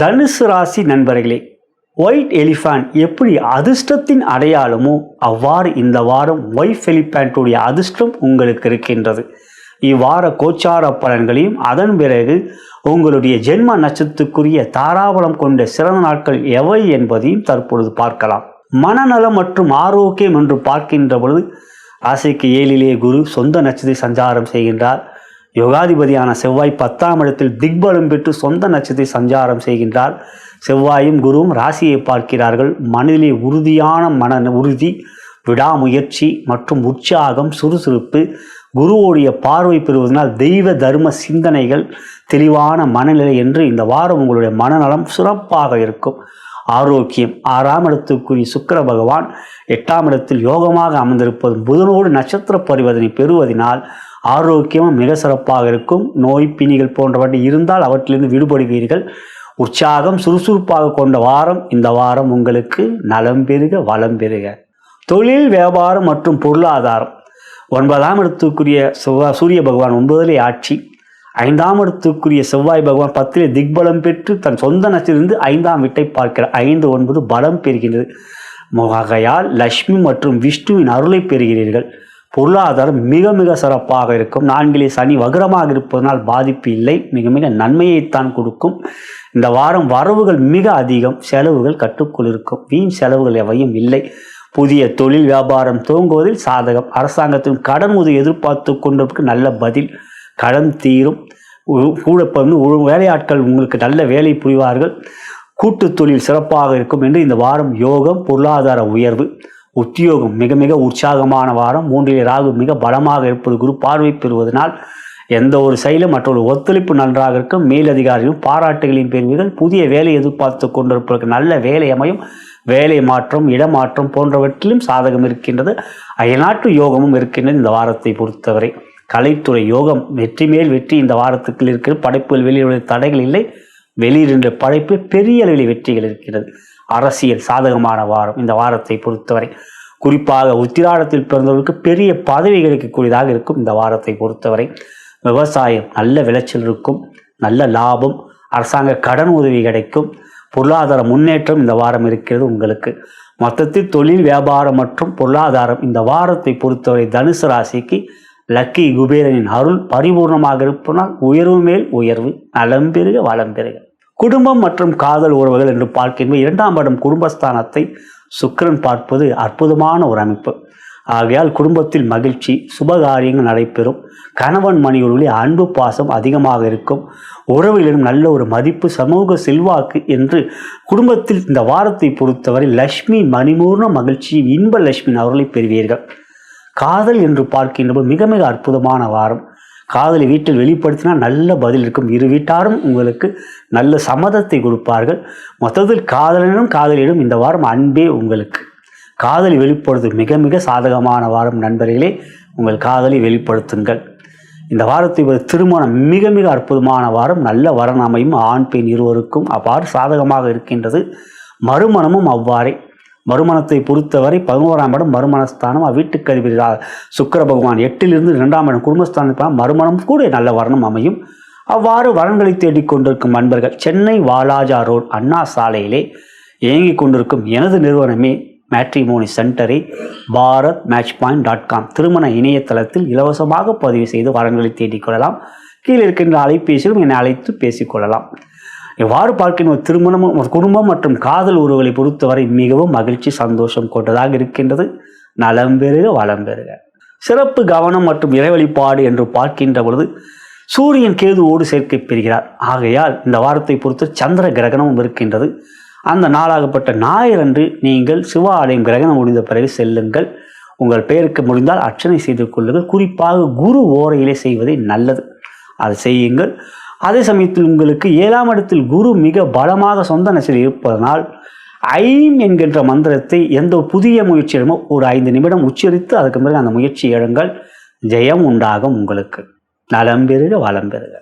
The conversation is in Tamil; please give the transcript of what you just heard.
தனுசு ராசி நண்பர்களே ஒயிட் எலிஃபண்ட் எப்படி அதிர்ஷ்டத்தின் அடையாளமோ அவ்வாறு இந்த வாரம் ஒயிட் எலிஃபண்ட்டுடைய அதிர்ஷ்டம் உங்களுக்கு இருக்கின்றது. இவ்வார கோச்சார பலன்களையும் அதன் பிறகு உங்களுடைய ஜென்ம நட்சத்துக்குரிய தாராபலம் கொண்ட சிறந்த நாட்கள் எவை என்பதையும் தற்பொழுது பார்க்கலாம். மனநலம் மற்றும் ஆரோக்கியம் என்று பார்க்கின்ற பொழுது ராசிக்கு ஏழிலே குரு சொந்த நட்சத்திர சஞ்சாரம் செய்கின்றார். யோகாதிபதியான செவ்வாய் பத்தாம் இடத்தில் திக்பலம் பெற்று சொந்த நட்சத்திர சஞ்சாரம் செய்கின்றார். செவ்வாயும் குருவும் ராசியை பார்க்கிறார்கள். மனதிலே உறுதியான மன உறுதி விடாமுயற்சி மற்றும் உற்சாகம் சுறுசுறுப்பு குருவோடைய பார்வை பெறுவதனால் தெய்வ தர்ம சிந்தனைகள் தெளிவான மனநிலை என்று இந்த வாரம் உங்களுடைய மனநலம் சிறப்பாக இருக்கும். ஆரோக்கியம். ஆறாம் இடத்துக்குரிய சுக்கர பகவான் எட்டாம் இடத்தில் யோகமாக அமர்ந்திருப்பது புதனோடு நட்சத்திர பரிவர்த்தனை பெறுவதனால் ஆரோக்கியமும் மிக சிறப்பாக இருக்கும். நோய் பிணிகள் போன்றவற்றை இருந்தால் அவற்றிலிருந்து விடுபடுவீர்கள். உற்சாகம் சுறுசுறுப்பாக கொண்ட வாரம். இந்த வாரம் உங்களுக்கு நலம் பெருக வளம் பெருக தொழில் வியாபாரம் மற்றும் பொருளாதாரம். ஒன்பதாம் இடத்துக்குரிய செவ்வா- சூரிய பகவான் ஒன்பதிலே ஆட்சி. ஐந்தாம் இடத்துக்குரிய செவ்வாய் பகவான் பத்திலே திக்பலம் பெற்று தன் சொந்த நட்சத்திலிருந்து ஐந்தாம் வீட்டை பார்க்கிறார். ஐந்து ஒன்பது பலம் பெறுகின்றது. ஆகையால் லக்ஷ்மி மற்றும் விஷ்ணுவின் அருளை பெறுகிறீர்கள். பொருளாதாரம் மிக மிக சிறப்பாக இருக்கும். நான்கிலே சனி வகரமாக இருப்பதனால் பாதிப்பு இல்லை. மிக மிக நன்மையைத்தான் கொடுக்கும். இந்த வாரம் வரவுகள் மிக அதிகம். செலவுகள் கட்டுக்குள் இருக்கும். வீண் செலவுகள் எவையும் இல்லை. புதிய தொழில் வியாபாரம் துவங்குவதில் சாதகம். அரசாங்கத்தின் கடன் உதவி எதிர்பார்த்து கொண்டதற்கு நல்ல பதில். கடன் தீரும். உ- கூட வந்து வேலையாட்கள் உங்களுக்கு நல்ல வேலை புரிவார்கள். கூட்டு தொழில் சிறப்பாக இருக்கும் என்று இந்த வாரம் யோகம் பொருளாதார உயர்வு. உத்தியோகம் மிக மிக உற்சாகமான வாரம். மூன்றிலே ராகு மிக பலமாக இருப்பது குரு பார்வை பெறுவதனால் எந்த ஒரு செயலும் மற்றொரு ஒத்துழைப்பு நன்றாக இருக்கும். மேலதிகாரியும் பாராட்டுகளின் பெறுவீர்கள் புதிய வேலை எதிர்பார்த்து கொண்டிருப்பதற்கு நல்ல வேலை அமையும். வேலை மாற்றம் இடமாற்றம் போன்றவற்றிலும் சாதகம் இருக்கின்றது. அயல்நாட்டு யோகமும் இருக்கின்றது இந்த வாரத்தை பொறுத்தவரை. கலைத்துறை யோகம் வெற்றி மேல் வெற்றி இந்த வாரத்துக்கு இருக்கிற படைப்புகள் வெளியிடுவதில் தடைகள் இல்லை. வெளியிடுகின்ற படைப்பு பெரிய அளவில் வெற்றிகள் இருக்கிறது. அரசியல் சாதகமான வாரம் இந்த வாரத்தை பொறுத்தவரை. குறிப்பாக உத்திராடத்தில் பிறந்தவர்களுக்கு பெரிய பதவி கிடைக்கக்கூடியதாக இருக்கும் இந்த வாரத்தை பொறுத்தவரை. விவசாயம் நல்ல விளைச்சல் இருக்கும் நல்ல லாபம் அரசாங்க கடன் உதவி கிடைக்கும் பொருளாதார முன்னேற்றம் இந்த வாரம் இருக்கிறது உங்களுக்கு. மொத்தத்தில் தொழில் வியாபாரம் மற்றும் பொருளாதாரம் இந்த வாரத்தை பொறுத்தவரை தனுசு ராசிக்கு லக்கி குபேரனின் அருள் பரிபூர்ணமாக இருப்பதால் உயர்வு மேல் உயர்வு நலம் பெருக வளம் பெருக. குடும்பம் மற்றும் காதல் உறவுகள் என்று பார்க்கின்ற இரண்டாம் இடம் குடும்பஸ்தானத்தை சுக்கரன் பார்ப்பது அற்புதமான ஒரு அமைப்பு. ஆகையால் குடும்பத்தில் மகிழ்ச்சி சுபகாரியங்கள் நடைபெறும். கணவன் மனைவியுடைய அன்பு பாசம் அதிகமாக இருக்கும். உறவிலும் நல்ல ஒரு மதிப்பு சமூக செல்வாக்கு என்று குடும்பத்தில் இந்த வாரத்தை பொறுத்தவரை லக்ஷ்மி மணிமூர்ண மகிழ்ச்சி இன்ப லட்சுமி அவர்களை பெறுவீர்கள். காதல் என்று பார்க்கின்றபோது மிக மிக அற்புதமான வாரம். காதலை வீட்டில் வெளிப்படுத்தினால் நல்ல பதில் இருக்கும். இரு வீட்டாரும் உங்களுக்கு நல்ல சம்மதத்தை கொடுப்பார்கள். மொத்தத்தில் காதலனும் காதலியிடம் இந்த வாரம் அன்பே உங்களுக்கு. காதலை வெளிப்படுத்தும் மிக மிக சாதகமான வாரம் நண்பர்களே. உங்கள் காதலை வெளிப்படுத்துங்கள். இந்த வாரத்தை ஒரு திருமணம் மிக மிக அற்புதமான வாரம். நல்ல வரன் அமையும் ஆண் பெண் இருவருக்கும் அவ்வாறு சாதகமாக இருக்கின்றது. மறுமணமும் அவ்வாறே. மறுமணத்தை பொறுத்தவரை பதினோராம் இடம் மறுமணஸ்தானம். அவ்வீட்டுக்கு அதிபதி ரா- பகவான் எட்டிலிருந்து இரண்டாம் இடம் குடும்பஸ்தானத்தில் மறுமணம் கூட நல்ல வர்ணம் அமையும். அவ்வாறு வரன்களை தேடிக் கொண்டிருக்கும் அன்பர்கள் சென்னை வாலாஜா ரோட் அண்ணா சாலையிலே இயங்கிக் கொண்டிருக்கும் எனது நிறுவனமே மேட்ரிமோனி சென்டரை Bharat match point dot com திருமண இணையதளத்தில் இலவசமாக பதிவு செய்து வரன்களை தேடிக் கொள்ளலாம். கீழே இருக்கின்ற அலைபேசியிலும் என்னை அழைத்து பேசிக்கொள்ளலாம் எவ்வாறு பார்க்கின்ற ஒரு திருமணமும் ஒரு குடும்பம் மற்றும் காதல் உறவுகளை பொறுத்தவரை மிகவும் மகிழ்ச்சி சந்தோஷம் கொண்டதாக இருக்கின்றது. நலம் பெறுக வளம் பெறுக. சிறப்பு கவனம் மற்றும் இறைவழிப்பாடு என்று பார்க்கின்ற பொழுது சூரியன் கேதுவோடு சேர்க்கை பெறுகிறார். ஆகையால் இந்த வாரத்தை பொறுத்து சந்திர கிரகணமும் இருக்கின்றது. அந்த நாளாகப்பட்ட ஞாயிறன்று நீங்கள் சிவ ஆலயம் கிரகணம் முடிந்த பிறகு செல்லுங்கள். உங்கள் பெயருக்கு முடிந்தால் அர்ச்சனை செய்து கொள்ளுங்கள். குறிப்பாக குரு ஓரையிலே செய்வதே நல்லது. அதை செய்யுங்கள். அதே சமயத்தில் உங்களுக்கு ஏழாம் இடத்தில் குரு மிக பலமாக சொந்த நசில் இருப்பதனால் ஐம் என்கின்ற மந்திரத்தை எந்த புதிய முயற்சியிடமோ ஒரு ஐந்து நிமிடம் உச்சரித்து அதுக்கு பிறகு அந்த முயற்சி எழுங்கள் ஜெயம் உண்டாகும் உங்களுக்கு. நலம் பெறுக வளம் பெறுக.